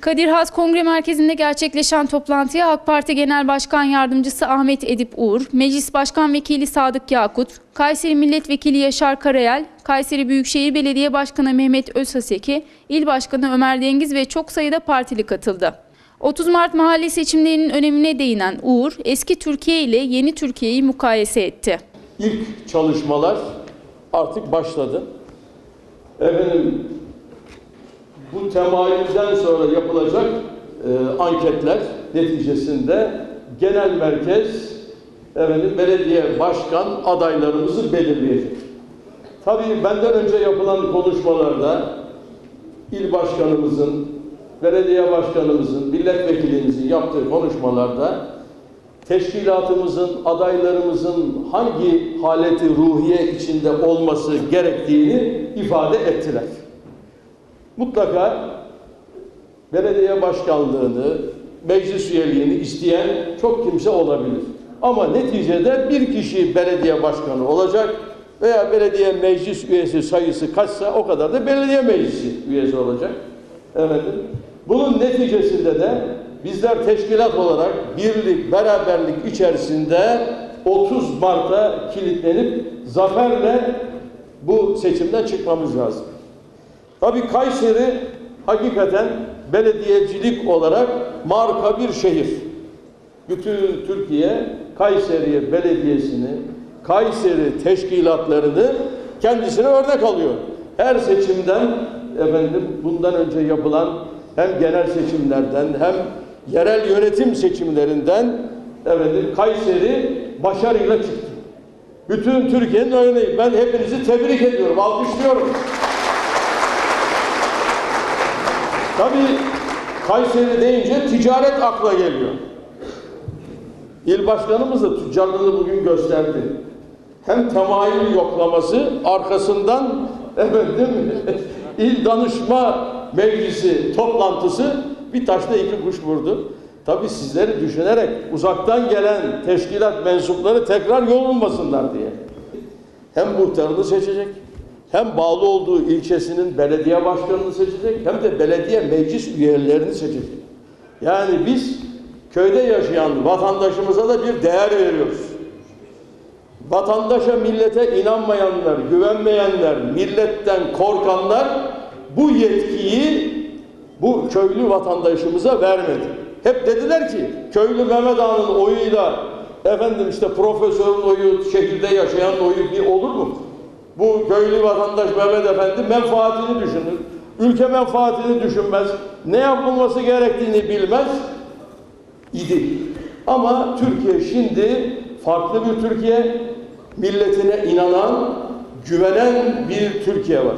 Kadir Has Kongre Merkezi'nde gerçekleşen toplantıya AK Parti Genel Başkan Yardımcısı Ahmet Edip Uğur, Meclis Başkan Vekili Sadık Yakut, Kayseri Milletvekili Yaşar Karayel, Kayseri Büyükşehir Belediye Başkanı Mehmet Özhaseki, İl Başkanı Ömer Dengiz ve çok sayıda partili katıldı. 30 Mart mahalle seçimlerinin önemine değinen Uğur, eski Türkiye ile yeni Türkiye'yi mukayese etti. İlk çalışmalar artık başladı. Efendim bu temayülden sonra yapılacak e, anketler neticesinde genel merkez efendim belediye başkan adaylarımızı belirleyecek. Tabii benden önce yapılan konuşmalarda il başkanımızın, belediye başkanımızın, milletvekilimizin yaptığı konuşmalarda teşkilatımızın, adaylarımızın hangi haleti ruhiye içinde olması gerektiğini ifade ettiler. Mutlaka belediye başkanlığını, meclis üyeliğini isteyen çok kimse olabilir. Ama neticede bir kişi belediye başkanı olacak veya belediye meclis üyesi sayısı kaçsa o kadar da belediye meclisi üyesi olacak. Efendim, bunun neticesinde de bizler teşkilat olarak birlik, beraberlik içerisinde 30 Mart'a kilitlenip zaferle bu seçimden çıkmamız lazım. Tabii Kayseri hakikaten belediyecilik olarak marka bir şehir. Bütün Türkiye Kayseri Belediyesi'ni, Kayseri teşkilatlarını kendisine örnek alıyor. Her seçimden efendim bundan önce yapılan hem genel seçimlerden hem yerel yönetim seçimlerinden efendim Kayseri başarıyla çıktı. Bütün Türkiye'nin örneği. Ben hepinizi tebrik ediyorum, alkışlıyorum. Tabii Kayseri deyince ticaret akla geliyor. İl başkanımız da tüccarlığını bugün gösterdi. Hem temayül yoklaması arkasından efendim il danışma meclisi toplantısı bir taşla iki kuş vurdu. Tabii sizleri düşünerek uzaktan gelen teşkilat mensupları tekrar yorulmasınlar diye. Hem muhtarını seçecek, hem bağlı olduğu ilçesinin belediye başkanını seçecek, hem de belediye meclis üyelerini seçecek. Yani biz köyde yaşayan vatandaşımıza da bir değer veriyoruz. Vatandaşa, millete inanmayanlar, güvenmeyenler, milletten korkanlar bu yetkiyi bu köylü vatandaşımıza vermedi. Hep dediler ki köylü Mehmet Ağa'nın oyuyla efendim işte profesörün oyu, şehirde yaşayan oyu bir olur mu? Bu köylü vatandaş Mehmet Efendi menfaatini düşünür. Ülke menfaatini düşünmez. Ne yapılması gerektiğini bilmez idi. Ama Türkiye şimdi farklı bir Türkiye, milletine inanan, güvenen bir Türkiye var.